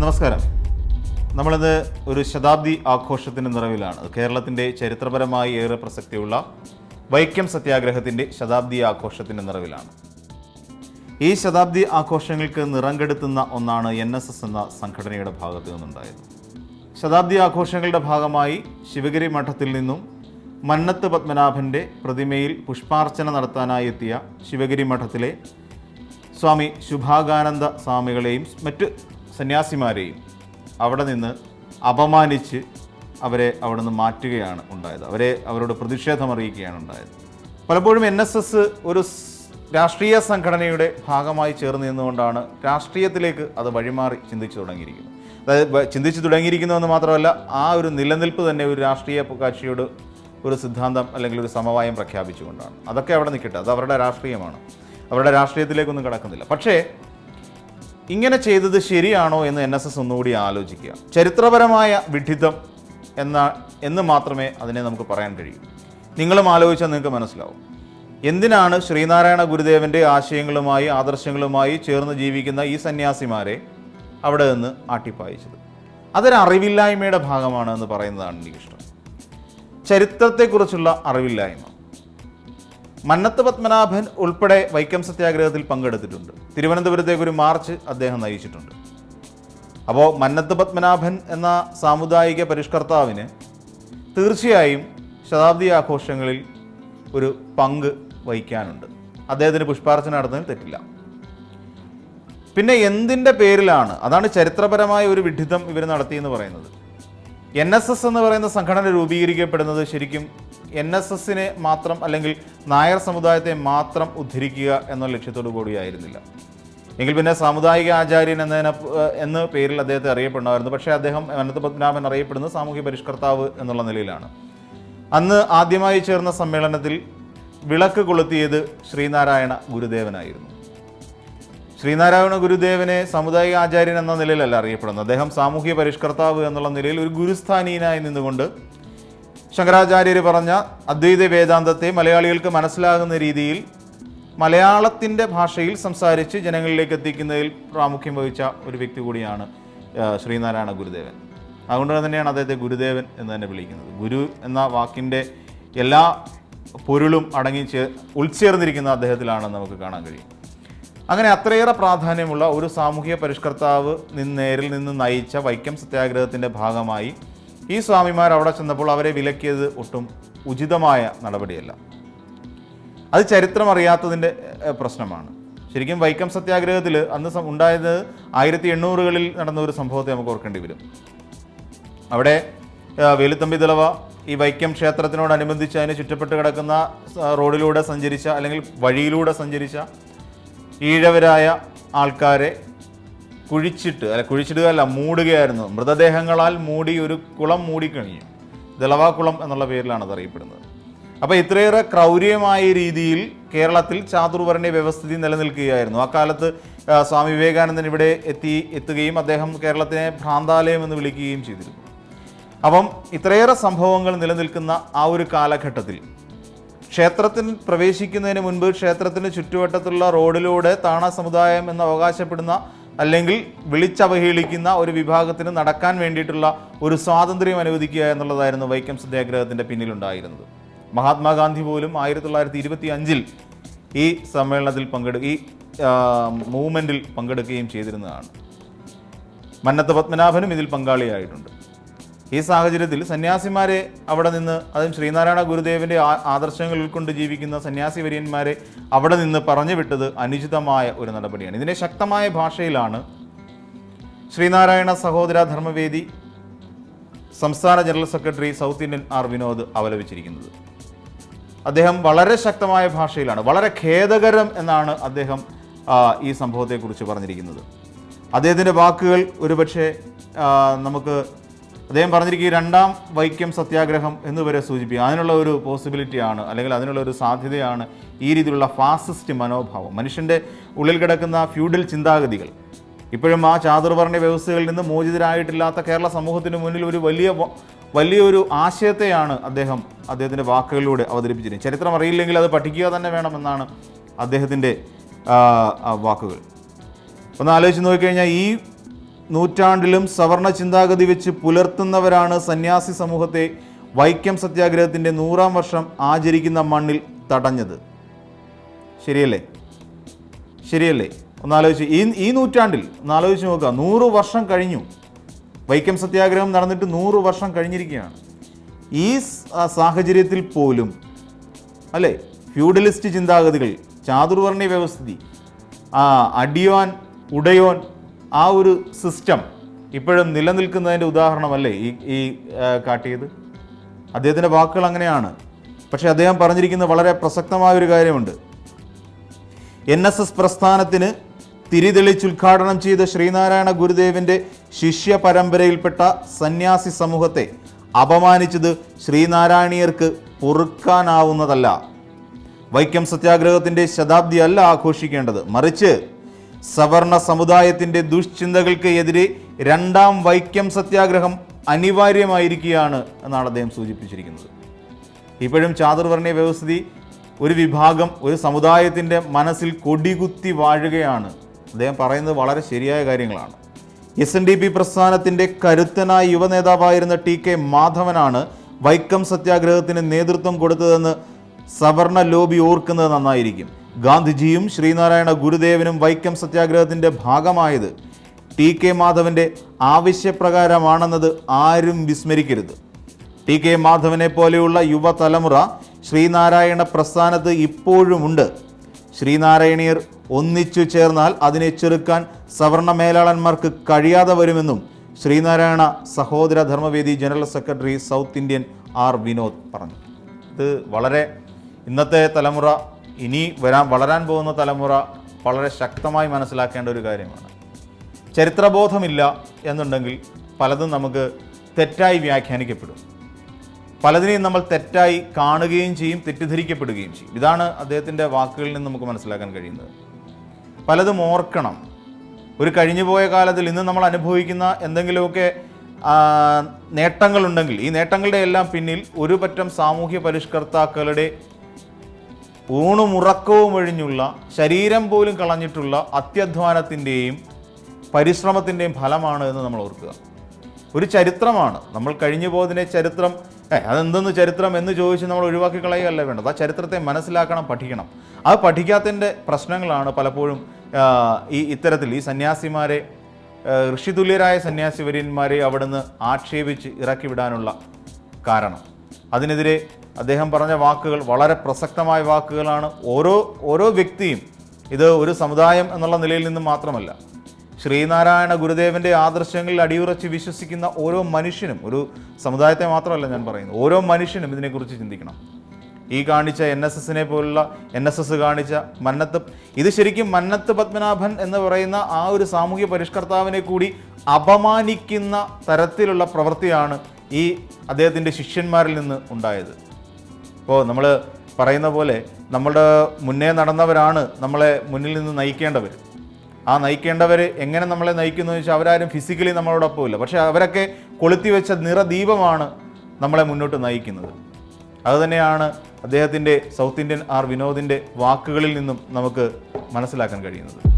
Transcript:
നമസ്കാരം. നമ്മളിത് ഒരു ശതാബ്ദി ആഘോഷത്തിന്റെ നിറവിലാണ്. കേരളത്തിന്റെ ചരിത്രപരമായി ഏറെ പ്രസക്തിയുള്ള വൈക്കം സത്യാഗ്രഹത്തിന്റെ ശതാബ്ദി ആഘോഷത്തിന്റെ നിറവിലാണ്. ഈ ശതാബ്ദി ആഘോഷങ്ങൾക്ക് നിറം കെടുത്തുന്ന ഒന്നാണ് എൻ എസ് എസ് എന്ന സംഘടനയുടെ ഭാഗത്തു നിന്നുണ്ടായത്. ശതാബ്ദി ആഘോഷങ്ങളുടെ ഭാഗമായി ശിവഗിരി മഠത്തിൽ നിന്നും മന്നത്ത് പത്മനാഭന്റെ പ്രതിമയിൽ പുഷ്പാർച്ചന നടത്താനായി എത്തിയ ശിവഗിരി മഠത്തിലെ സ്വാമി ശുഭാകാനന്ദ സ്വാമികളെയും മറ്റ് സന്യാസിമാരെയും അവിടെ നിന്ന് അപമാനിച്ച് അവരെ അവിടെ നിന്ന് മാറ്റുകയാണ് ഉണ്ടായത്. അവരെ അവരോട് പ്രതിഷേധം അറിയിക്കുകയാണ് ഉണ്ടായത്. പലപ്പോഴും എൻ എസ് എസ് ഒരു രാഷ്ട്രീയ സംഘടനയുടെ ഭാഗമായി ചേർന്ന് നിന്നുകൊണ്ടാണ് രാഷ്ട്രീയത്തിലേക്ക് അത് വഴിമാറി ചിന്തിച്ചു തുടങ്ങിയിരിക്കുന്നത്. അതായത് ചിന്തിച്ചു തുടങ്ങിയിരിക്കുന്നതെന്ന് മാത്രമല്ല ആ ഒരു നിലനിൽപ്പ് തന്നെ ഒരു രാഷ്ട്രീയ കക്ഷിയോട് ഒരു സിദ്ധാന്തം അല്ലെങ്കിൽ ഒരു സമവായം പ്രഖ്യാപിച്ചുകൊണ്ടാണ്. അതൊക്കെ അവിടെ നിൽക്കട്ടെ. അത് അവരുടെ രാഷ്ട്രീയമാണ്. അവരുടെ രാഷ്ട്രീയത്തിലേക്കൊന്നും കിടക്കുന്നില്ല. പക്ഷേ ഇങ്ങനെ ചെയ്തത് ശരിയാണോ എന്ന് എൻ എസ് എസ് ഒന്നുകൂടി ആലോചിക്കുക. ചരിത്രപരമായ വിഡിതം എന്ന എന്ന് മാത്രമേ അതിനെ നമുക്ക് പറയാൻ കഴിയൂ. നിങ്ങളും ആലോചിച്ചാൽ നിങ്ങൾക്ക് മനസ്സിലാവും. എന്തിനാണ് ശ്രീനാരായണ ഗുരുദേവന്റെ ആശയങ്ങളുമായി ആദർശങ്ങളുമായി ചേർന്ന് ജീവിക്കുന്ന ഈ സന്യാസിമാരെ അവിടെ നിന്ന് ആട്ടിപ്പായിച്ചത്? അതൊരു അറിവില്ലായ്മയുടെ ഭാഗമാണ് എന്ന് പറയുന്നതാണ് എനിക്കിഷ്ടം. ചരിത്രത്തെക്കുറിച്ചുള്ള അറിവില്ലായ്മ. മന്നത്ത് പത്മനാഭൻ ഉൾപ്പെടെ വൈക്കം സത്യാഗ്രഹത്തിൽ പങ്കെടുത്തിട്ടുണ്ട്. തിരുവനന്തപുരത്തേക്ക് ഒരു മാർച്ച് അദ്ദേഹം നയിച്ചിട്ടുണ്ട്. അപ്പോൾ മന്നത്ത് പത്മനാഭൻ എന്ന സാമുദായിക പരിഷ്കർത്താവിന് തീർച്ചയായും ശതാബ്ദി ആഘോഷങ്ങളിൽ ഒരു പങ്ക് വഹിക്കാനുണ്ട്. അദ്ദേഹത്തിന് പുഷ്പാർച്ചന നടത്തുന്നതിൽ തെറ്റില്ല. പിന്നെ എന്തിന്റെ പേരിലാണ് അതാണ് ചരിത്രപരമായ ഒരു വിഡിതം ഇവർ നടത്തിയെന്ന് പറയുന്നത്. എൻ എസ് എസ് എന്ന് പറയുന്ന സംഘടന രൂപീകരിക്കപ്പെടുന്നത് ശരിക്കും എൻ എസ് എസിനെ മാത്രം അല്ലെങ്കിൽ നായർ സമുദായത്തെ മാത്രം ഉദ്ധരിക്കുക എന്ന ലക്ഷ്യത്തോടു കൂടിയായിരുന്നില്ല. എങ്കിൽ പിന്നെ സാമുദായിക ആചാര്യൻ എന്നതിന് എന്ന പേരിൽ അദ്ദേഹത്തെ അറിയപ്പെടുന്നതായിരുന്നു പക്ഷേ അദ്ദേഹം അനന്ത പത്മനാഭൻ അറിയപ്പെടുന്നത് സാമൂഹ്യ പരിഷ്കർത്താവ് എന്നുള്ള നിലയിലാണ്. അന്ന് ആദ്യമായി ചേർന്ന സമ്മേളനത്തിൽ വിളക്ക് കൊളുത്തിയത് ശ്രീനാരായണ ഗുരുദേവനായിരുന്നു. ശ്രീനാരായണ ഗുരുദേവനെ സാമുദായിക ആചാര്യൻ എന്ന നിലയിലല്ല അറിയപ്പെടുന്നത്. അദ്ദേഹം സാമൂഹ്യ പരിഷ്കർത്താവ് എന്നുള്ള നിലയിൽ ഒരു ഗുരുസ്ഥാനീയനായി നിന്നുകൊണ്ട് ശങ്കരാചാര്യർ പറഞ്ഞ അദ്വൈത വേദാന്തത്തെ മലയാളികൾക്ക് മനസ്സിലാകുന്ന രീതിയിൽ മലയാളത്തിന്റെ ഭാഷയിൽ സംസാരിച്ച് ജനങ്ങളിലേക്ക് എത്തിക്കുന്നതിൽ പ്രാമുഖ്യം വഹിച്ച ഒരു വ്യക്തി കൂടിയാണ് ശ്രീനാരായണ ഗുരുദേവൻ. അതുകൊണ്ട് തന്നെയാണ് അദ്ദേഹത്തെ ഗുരുദേവൻ എന്ന് തന്നെ വിളിക്കുന്നത്. ഗുരു എന്ന വാക്കിന്റെ എല്ലാ പൊരുളും അടങ്ങി ചേ ഉൾച്ചേർന്നിരിക്കുന്ന അദ്ദേഹത്തിലാണെന്ന് നമുക്ക് കാണാൻ കഴിയും. അങ്ങനെ അത്രയേറെ പ്രാധാന്യമുള്ള ഒരു സാമൂഹിക പരിഷ്കർത്താവ് നിന്ന് നേരിൽ നിന്ന് നയിച്ച വൈക്കം സത്യാഗ്രഹത്തിന്റെ ഭാഗമായി ഈ സ്വാമിമാർ അവിടെ ചെന്നപ്പോൾ അവരെ വിലക്കിയത് ഒട്ടും ഉചിതമായ നടപടിയല്ല. അത് ചരിത്രം അറിയാത്തതിന്റെ പ്രശ്നമാണ്. ശരിക്കും വൈക്കം സത്യാഗ്രഹത്തിൽ അന്ന് ഉണ്ടായത് ആയിരത്തി എണ്ണൂറുകളിൽ നടന്ന ഒരു സംഭവത്തെ നമുക്ക് ഓർക്കേണ്ടി വരും. അവിടെ വേലുത്തമ്പി ദളവ ഈ വൈക്കം ക്ഷേത്രത്തിനോടനുബന്ധിച്ച് അതിന് ചുറ്റപ്പെട്ട് കിടക്കുന്ന റോഡിലൂടെ സഞ്ചരിച്ച അല്ലെങ്കിൽ വഴിയിലൂടെ സഞ്ചരിച്ച ഈഴവരായ ആൾക്കാരെ കുഴിച്ചിട്ട് അല്ല കുഴിച്ചിടുക അല്ല മൂടുകയായിരുന്നു. മൃതദേഹങ്ങളാൽ മൂടി ഒരു കുളം മൂടിക്കഴിഞ്ഞു. ദളവാക്കുളം കുളം എന്നുള്ള പേരിലാണ് അത് അറിയപ്പെടുന്നത് അപ്പോൾ ഇത്രയേറെ ക്രൗര്യമായ രീതിയിൽ കേരളത്തിൽ ചാതുർവർണ വ്യവസ്ഥിതി നിലനിൽക്കുകയായിരുന്നു. ആ കാലത്ത് സ്വാമി വിവേകാനന്ദൻ ഇവിടെ എത്തി എത്തുകയും അദ്ദേഹം കേരളത്തിനെ ഭ്രാന്താലയം എന്ന് വിളിക്കുകയും ചെയ്തിരുന്നു. അപ്പം ഇത്രയേറെ സംഭവങ്ങൾ നിലനിൽക്കുന്ന ആ ഒരു കാലഘട്ടത്തിൽ ക്ഷേത്രത്തിൽ പ്രവേശിക്കുന്നതിന് മുൻപ് ക്ഷേത്രത്തിന് ചുറ്റുവട്ടത്തുള്ള റോഡിലൂടെ താണ സമുദായം എന്ന് അവകാശപ്പെടുന്ന അല്ലെങ്കിൽ വിളിച്ചവഹേളിക്കുന്ന ഒരു വിഭാഗത്തിന് നടക്കാൻ വേണ്ടിയിട്ടുള്ള ഒരു സ്വാതന്ത്ര്യം അനുവദിക്കുക എന്നുള്ളതായിരുന്നു വൈക്കം സത്യാഗ്രഹത്തിന്റെ പിന്നിലുണ്ടായിരുന്നത്. മഹാത്മാഗാന്ധി പോലും ആയിരത്തി തൊള്ളായിരത്തി ഇരുപത്തി അഞ്ചിൽ ഈ സമ്മേളനത്തിൽ പങ്കെടു ഈ മൂവ്മെന്റിൽ പങ്കെടുക്കുകയും ചെയ്തിരുന്നതാണ്. മന്നത്ത് പത്മനാഭനും ഇതിൽ പങ്കാളിയായിട്ടുണ്ട്. ഈ സാഹചര്യത്തിൽ സന്യാസിമാരെ അവിടെ നിന്ന് അതും ശ്രീനാരായണ ഗുരുദേവന്റെ ആദർശങ്ങൾ ഉൾക്കൊണ്ട് ജീവിക്കുന്ന സന്യാസി വര്യന്മാരെ അവിടെ നിന്ന് പറഞ്ഞു വിട്ടത് അനുചിതമായ ഒരു നടപടിയാണ്. ഇതിനെ ശക്തമായ ഭാഷയിലാണ് ശ്രീനാരായണ സഹോദര ധർമ്മവേദി സംസ്ഥാന general secretary South Indian R Vinod അവലപിച്ചിരിക്കുന്നത് അദ്ദേഹം വളരെ ശക്തമായ ഭാഷയിലാണ് വളരെ ഖേദകരം എന്നാണ് അദ്ദേഹം ഈ സംഭവത്തെക്കുറിച്ച് പറഞ്ഞിരിക്കുന്നത്. അദ്ദേഹത്തിന്റെ വാക്കുകൾ ഒരുപക്ഷെ നമുക്ക് അദ്ദേഹം പറഞ്ഞിരിക്കുക ഈ രണ്ടാം വൈക്കം സത്യാഗ്രഹം എന്ന് വരെ സൂചിപ്പിക്കുക അതിനുള്ള ഒരു പോസിബിലിറ്റിയാണ് അല്ലെങ്കിൽ അതിനുള്ള ഒരു സാധ്യതയാണ് ഈ രീതിയിലുള്ള ഫാസിസ്റ്റ് മനോഭാവം. മനുഷ്യന്റെ ഉള്ളിൽ കിടക്കുന്ന ഫ്യൂഡൽ ചിന്താഗതികൾ. ഇപ്പോഴും ആ ചാതുർവർണ വ്യവസ്ഥകളിൽ നിന്ന് മോചിതരായിട്ടില്ലാത്ത കേരള സമൂഹത്തിന് മുന്നിൽ ഒരു വലിയ വലിയൊരു ആശയത്തെയാണ് അദ്ദേഹം അദ്ദേഹത്തിന്റെ വാക്കുകളിലൂടെ അവതരിപ്പിച്ചിരുന്നത് ചരിത്രം അറിയില്ലെങ്കിൽ അത് പഠിക്കുക തന്നെ വേണമെന്നാണ് അദ്ദേഹത്തിന്റെ വാക്കുകൾ. ഒന്ന് ആലോചിച്ച് നോക്കിക്കഴിഞ്ഞാൽ ഈ നൂറ്റാണ്ടിലും സവർണ ചിന്താഗതി വെച്ച് പുലർത്തുന്നവരാണ് സന്യാസി സമൂഹത്തെ വൈക്കം സത്യാഗ്രഹത്തിന്റെ നൂറാം വർഷം ആചരിക്കുന്ന മണ്ണിൽ തടഞ്ഞത്. ശരിയല്ലേ? ശരിയല്ലേ? ഒന്നാലോചിച്ച് ഈ ഈ നൂറ്റാണ്ടിൽ ഒന്നാലോചിച്ച് നോക്കുക. നൂറ് വർഷം കഴിഞ്ഞു. വൈക്കം സത്യാഗ്രഹം നടന്നിട്ട് നൂറ് വർഷം കഴിഞ്ഞിരിക്കുകയാണ്. ഈ സാഹചര്യത്തിൽ പോലും അല്ലേ? ഫ്യൂഡലിസ്റ്റ് ചിന്താഗതികൾ ചാതുർവർണ വ്യവസ്ഥിതി അടിയോൻ ഉടയോൻ ആ ഒരു സിസ്റ്റം ഇപ്പോഴും നിലനിൽക്കുന്നതിന്റെ ഉദാഹരണമല്ലേ ഈ ഈ കാട്ടിയത്? അദ്ദേഹത്തിന്റെ വാക്കുകൾ അങ്ങനെയാണ്. പക്ഷേ അദ്ദേഹം പറഞ്ഞിരിക്കുന്ന വളരെ പ്രസക്തമായ ഒരു കാര്യമുണ്ട്. എൻ എസ് എസ് പ്രസ്ഥാനത്തിന് തിരിതെളിച്ച് ഉദ്ഘാടനം ചെയ്ത ശ്രീനാരായണ ഗുരുദേവിന്റെ ശിഷ്യ പരമ്പരയിൽപ്പെട്ട സന്യാസി സമൂഹത്തെ അപമാനിച്ചത് ശ്രീനാരായണീയർക്ക് പൊറുക്കാനാവുന്നതല്ല. വൈക്കം സത്യാഗ്രഹത്തിന്റെ ശതാബ്ദി അല്ല ആഘോഷിക്കേണ്ടത്. മറിച്ച് സവർണ സമുദായത്തിന്റെ ദുഷ്ചിന്തകൾക്ക് എതിരെ രണ്ടാം വൈക്കം സത്യാഗ്രഹം അനിവാര്യമായിരിക്കുകയാണ് എന്നാണ് അദ്ദേഹം സൂചിപ്പിച്ചിരിക്കുന്നത്. ഇപ്പോഴും ചാതുർവർണയ വ്യവസ്ഥിതി ഒരു വിഭാഗം ഒരു സമുദായത്തിന്റെ മനസ്സിൽ കൊടികുത്തി വാഴുകയാണ്. അദ്ദേഹം പറയുന്നത് വളരെ ശരിയായ കാര്യങ്ങളാണ്. എസ് എൻ ഡി പി പ്രസ്ഥാനത്തിന്റെ കരുത്തനായ യുവനേതാവായിരുന്ന ടി കെ മാധവനാണ് വൈക്കം സത്യാഗ്രഹത്തിന് നേതൃത്വം കൊടുത്തതെന്ന് സവർണ ലോബി ഓർക്കുന്നത് നന്നായിരിക്കും. ഗാന്ധിജിയും ശ്രീനാരായണ ഗുരുദേവനും വൈക്കം സത്യാഗ്രഹത്തിന്റെ ഭാഗമായത് ടി കെ മാധവന്റെ ആവശ്യപ്രകാരമാണെന്നത് ആരും വിസ്മരിക്കരുത്. ടി കെ മാധവനെ പോലെയുള്ള യുവതലമുറ ശ്രീനാരായണ പ്രസ്ഥാനത്ത് ഇപ്പോഴുമുണ്ട്. ശ്രീനാരായണീയർ ഒന്നിച്ചു ചേർന്നാൽ അതിനെ ചെറുക്കാൻ സവർണ മേലാളന്മാർക്ക് കഴിയാതെ വരുമെന്നും Sreenarayana Sahodara Dharmavedi general secretary South Indian R Vinod പറഞ്ഞു. ഇത് വളരെ ഇന്നത്തെ തലമുറ ഇനി വരാൻ വളരാൻ പോകുന്ന തലമുറ വളരെ ശക്തമായി മനസ്സിലാക്കേണ്ട ഒരു കാര്യമാണ്. ചരിത്രബോധമില്ല എന്നുണ്ടെങ്കിൽ പലതും നമുക്ക് തെറ്റായി വ്യാഖ്യാനിക്കപ്പെടും. പലതിനെയും നമ്മൾ തെറ്റായി കാണുകയും ചെയ്യും തെറ്റിദ്ധരിക്കപ്പെടുകയും ചെയ്യും. ഇതാണ് അദ്ദേഹത്തിന്റെ വാക്കുകളിൽ നിന്ന് നമുക്ക് മനസ്സിലാക്കാൻ കഴിയുന്നത്. പലതും ഓർക്കണം. ഒരു കഴിഞ്ഞുപോയ കാലത്തിൽ ഇന്ന് നമ്മൾ അനുഭവിക്കുന്ന എന്തെങ്കിലുമൊക്കെ നേട്ടങ്ങളുണ്ടെങ്കിൽ ഈ നേട്ടങ്ങളുടെ എല്ലാം പിന്നിൽ ഒരു പറ്റം സാമൂഹ്യ പരിഷ്കർത്താക്കളുടെ ഊണും ഉറക്കവും ഒഴിഞ്ഞുള്ള ശരീരം പോലും കളഞ്ഞിട്ടുള്ള അത്യധ്വാനത്തിന്റെയും പരിശ്രമത്തിന്റെയും ഫലമാണ് എന്ന് നമ്മൾ ഓർക്കുക. ഒരു ചരിത്രമാണ്. നമ്മൾ കഴിഞ്ഞു പോകുന്നതിനെ ചരിത്രം ഏ അതെന്തെന്ന് ചരിത്രം എന്ന് ചോദിച്ച് നമ്മൾ ഒഴിവാക്കി കളയുകയല്ല വേണ്ടത്? ആ ചരിത്രത്തെ മനസ്സിലാക്കണം പഠിക്കണം. അത് പഠിക്കാത്തതിന്റെ പ്രശ്നങ്ങളാണ് പലപ്പോഴും ഈ ഇത്തരത്തിൽ ഈ സന്യാസിമാരെ ഋഷിതുല്യരായ സന്യാസിവര്യന്മാരെ അവിടുന്ന് ആക്ഷേപിച്ച് ഇറക്കി വിടാനുള്ള കാരണം. അതിനെതിരെ അദ്ദേഹം പറഞ്ഞ വാക്കുകൾ വളരെ പ്രസക്തമായ വാക്കുകളാണ്. ഓരോ ഓരോ വ്യക്തിയും ഇത് ഒരു സമുദായം എന്നുള്ള നിലയിൽ നിന്ന് മാത്രമല്ല ശ്രീനാരായണ ഗുരുദേവന്റെ ആദർശങ്ങളിൽ അടിയുറച്ച് വിശ്വസിക്കുന്ന ഓരോ മനുഷ്യനും ഒരു സമുദായത്തെ മാത്രമല്ല ഞാൻ പറയുന്നത് ഓരോ മനുഷ്യനും ഇതിനെക്കുറിച്ച് ചിന്തിക്കണം. ഈ കാണിച്ച എൻ എസ് എസിനെ പോലുള്ള എൻ എസ് എസ് കാണിച്ച മന്നത്ത് ഇത് ശരിക്കും മന്നത്ത് പത്മനാഭൻ എന്ന് പറയുന്ന ആ ഒരു സാമൂഹ്യ പരിഷ്കർത്താവിനെ കൂടി അപമാനിക്കുന്ന തരത്തിലുള്ള പ്രവൃത്തിയാണ് ഈ അദ്ദേഹത്തിന്റെ ശിഷ്യന്മാരിൽ നിന്ന് ഉണ്ടായത്. ഇപ്പോൾ നമ്മൾ പറയുന്ന പോലെ നമ്മളുടെ മുന്നേ നടന്നവരാണ് നമ്മളെ മുന്നിൽ നിന്ന് നയിക്കേണ്ടവർ ആ നയിക്കേണ്ടവർ എങ്ങനെ നമ്മളെ നയിക്കുന്നു വെച്ചാൽ അവരാരും ഫിസിക്കലി നമ്മളോടൊപ്പം ഇല്ല. പക്ഷേ അവരൊക്കെ കൊളുത്തി വെച്ച നിറദീപമാണ് നമ്മളെ മുന്നോട്ട് നയിക്കുന്നത്. അതുതന്നെയാണ് അദ്ദേഹത്തിന്റെ സൗത്ത് ഇന്ത്യൻ ആർ വിനോദിന്റെ വാക്കുകളിൽ നിന്നും നമുക്ക് മനസ്സിലാക്കാൻ കഴിയുന്നത്.